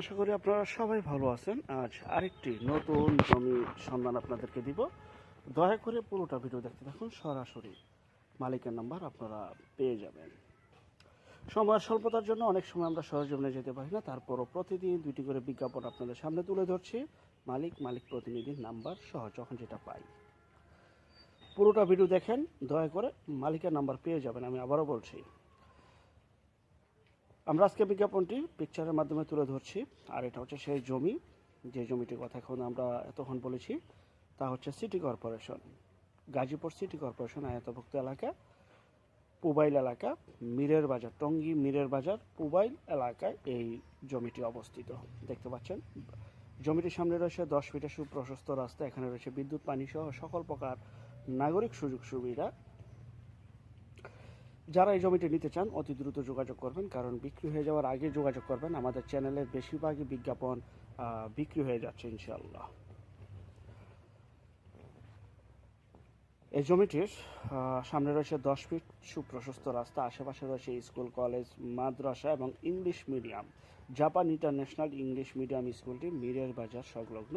আশা করি আপনারা সবাই ভালো আছেন। আজ আরেকটি নতুন জমি সন্ধান আপনাদেরকে দিব। দয়া করে পুরোটা ভিডিও দেখতে থাকুন, সরাসরি মালিকের নাম্বার আপনারা পেয়ে যাবেন। সময়ের স্বল্পতার জন্য অনেক সময় আমরা সরজমিনে যেতে পারি না, তারপরও প্রতিদিন দুটি করে বিজ্ঞাপন আপনাদের সামনে তুলে ধরছি। মালিক মালিক প্রতিনিধির নাম্বার সহ যখন যেটা পাই। পুরোটা ভিডিও দেখেন, দয়া করে মালিকের নাম্বার পেয়ে যাবেন, আমি আবারও বলছি। আমরা আজকে বিজ্ঞাপনটি পিকচারের মাধ্যমে তুলে ধরছি, আর এটা হচ্ছে সেই জমি। যে জমিটির কথা এখন আমরা এতক্ষণ বলেছি, তা হচ্ছে city corporation Gazipur city corporation আয়তভুক্ত এলাকা, পুবাইল এলাকা, মীরের বাজার, টঙ্গী মীরের বাজার, পুবাইল এলাকায় এই জমিটি অবস্থিত। দেখতে পাচ্ছেন, জমিটির সামনে রয়েছে দশ ফিটের সুপ্রশস্ত রাস্তা, এখানে রয়েছে বিদ্যুৎ পানি সহ সকল প্রকার নাগরিক সুযোগ সুবিধা যারা এই জমিটি নিতে চান, অতি দ্রুত যোগাযোগ করবেন, কারণ বিক্রি হয়ে যাওয়ার আগে যোগাযোগ করবেন। আমাদের চ্যানেলের বেশিরভাগই বিজ্ঞাপন বিক্রি হয়ে যাচ্ছে ইনশাল্লাহ এই জমিটির সামনে রয়েছে দশ ফিট সুপ্রশস্ত রাস্তা, আশেপাশে রয়েছে স্কুল, কলেজ, মাদ্রাসা এবং English medium. Japan international English medium স্কুলটি মিরের বাজার সংলগ্ন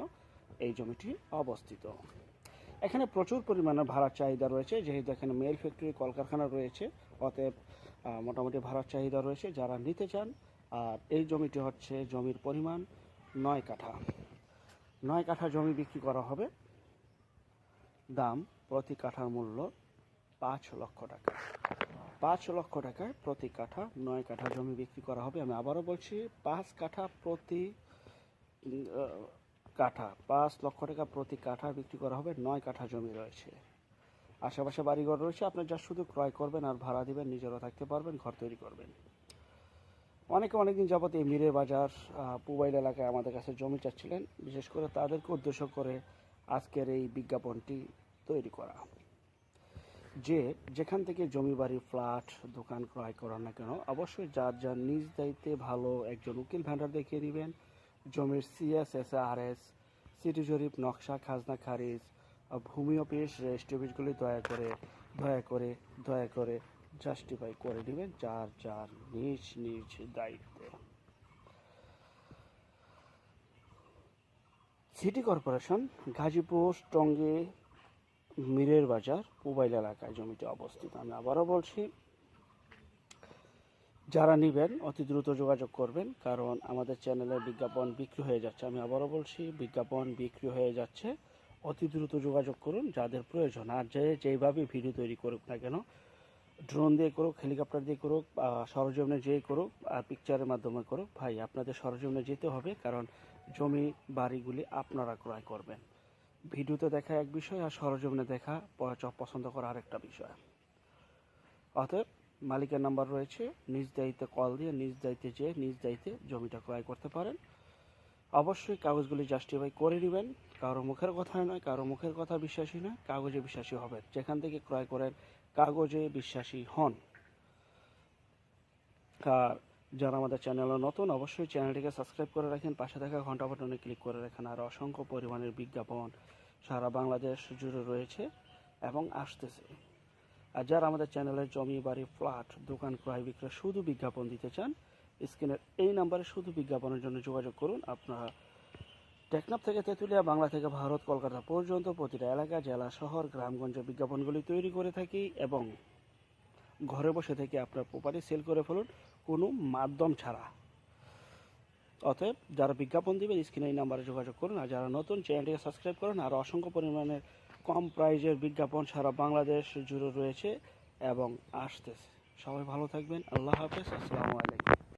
এই জমিটি অবস্থিত। এখানে প্রচুর পরিমাণে ভাড়ার চাহিদা রয়েছে। যেহেতু এখানে মেল ফ্যাক্টরি কলকারখানা রয়েছে, অতএব মোটামুটি ভাড়ার চাহিদা রয়েছে। যারা নিতে চান, আর এই জমিটি হচ্ছে জমির পরিমাণ নয় কাঠা। নয় কাঠা জমি বিক্রি করা হবে। দাম প্রতি কাঠার মূল্য পাঁচ লক্ষ টাকা। পাঁচ লক্ষ টাকায় প্রতি কাঠা নয় কাঠা জমি বিক্রি করা হবে। আমি আবারও বলছি, পাঁচ কাঠা প্রতি কাঠা। পাঁচ লক্ষ টাকা প্রতি কাঠা বিক্রি করা হবে। নয় কাঠা জমি রয়েছে। আশেপাশে বাড়িঘর রয়েছে। আপনি যা শুধু ক্রয় করবেন আর ভাড়া দিবেন, নিজেরও থাকতে পারবেন, ঘর তৈরি করবেন। অনেকে অনেকদিন যাবত এই মিরের বাজার পুবাইল এলাকায় আমাদের কাছে জমি চাচ্ছিলেন। বিশেষ করে তাদেরকে উদ্দেশ্য করে আজকের এই বিজ্ঞাপনটি তৈরি করা। যে যেখান থেকে জমি বাড়ি, ফ্ল্যাট, দোকান ক্রয় করার না কেন, অবশ্যই যার যার নিজ দায়িত্বে ভালো একজন উকিল ভ্যান্ডার দেখিয়ে দিবেন। জমির CS S R S city জরিপ, নকশা, খাজনা, খারিজ ভূমি অফিস, রেজিস্ট্রি অফিসগুলি দয়া করে দয়া করে দয়া করে জাস্টিফাই করে দিবেন যার যার নিজ নিজ দায়িত্বে। City corporation Gazipur, Tongi, Mirer Bazar mobile এলাকায় জমিটি অবস্থিত। আমি আবারও বলছি যারা নেবেন, অতি দ্রুত যোগাযোগ করবেন, কারণ আমাদের চ্যানেলে বিজ্ঞাপন বিক্রি হয়ে যাচ্ছে। আমি আবারও বলছি, বিজ্ঞাপন বিক্রি হয়ে যাচ্ছে। অতি দ্রুত যোগাযোগ করুন, যাদের প্রয়োজন। আর যে যেইভাবে ভিডিও তৈরি করুক না কেন, ড্রোন দিয়ে করুক, হেলিকপ্টার দিয়ে করুক সরজমিনে যেই করুক, আর পিকচারের মাধ্যমে করুক, ভাই, আপনাদের সরজমিনে যেতে হবে, কারণ জমি, বাড়িগুলি আপনারা ক্রয় করবেন। ভিডিওতে দেখা এক বিষয় আর সরজমিনে দেখা পছন্দ করা আরেকটা বিষয়। অতএব মালিকের নাম্বার রয়েছে। নিজ দায়িত্বে কল দিয়ে, নিজ দায়িত্বে যেয়ে, নিজ দায়িত্বে জমিটা ক্রয় করতে পারেন। অবশ্যই কাগজগুলি জাস্টিফাই করে নেবেন। কারও মুখের কথায় নয়, কারও মুখের কথা বিশ্বাসী নয়, কাগজে বিশ্বাসী হবেন। যেখান থেকে ক্রয় করেন, কাগজে বিশ্বাসী হন। আর যারা আমাদের চ্যানেলে নতুন, অবশ্যই চ্যানেলটিকে সাবস্ক্রাইব করে রাখেন। পাশে থাকা ঘণ্টা বাটনে ক্লিক করে রাখেন। আর অসংখ্য পরিমাণের বিজ্ঞাপন সারা বাংলাদেশ জুড়ে রয়েছে এবং আসতেছে। আর যারা আমাদের চ্যানেলের জমি বাড়ি ফ্ল্যাট দোকান, ক্রয় বিক্রয় শুধু বিজ্ঞাপন দিতে চান স্ক্রিনের এই নাম্বারে শুধু বিজ্ঞাপনের জন্য যোগাযোগ করুন। আপনারা টেকনাফ থেকে তেঁতুলিয়া, বাংলা থেকে ভারত, কলকাতা পর্যন্ত প্রতিটা এলাকা, জেলা, শহর, গ্রামগঞ্জে বিজ্ঞাপনগুলি তৈরি করে থাকি এবং ঘরে বসে থেকে আপনার প্রপার্টি সেল করে ফেলুন কোনো মাধ্যম ছাড়া। অতএব যারা বিজ্ঞাপন দিবেন স্ক্রিনে এই নাম্বারে যোগাযোগ করুন আর যারা নতুন চ্যানেলটিকে সাবস্ক্রাইব করুন আর অসংখ্য পরিমাণে কম প্রাইজের বিজ্ঞাপন সারা বাংলাদেশ জুড়ে রয়েছে এবং আসতেছে। সবাই ভালো থাকবেন। আল্লাহ হাফেজ। আসসালামু আলাইকুম।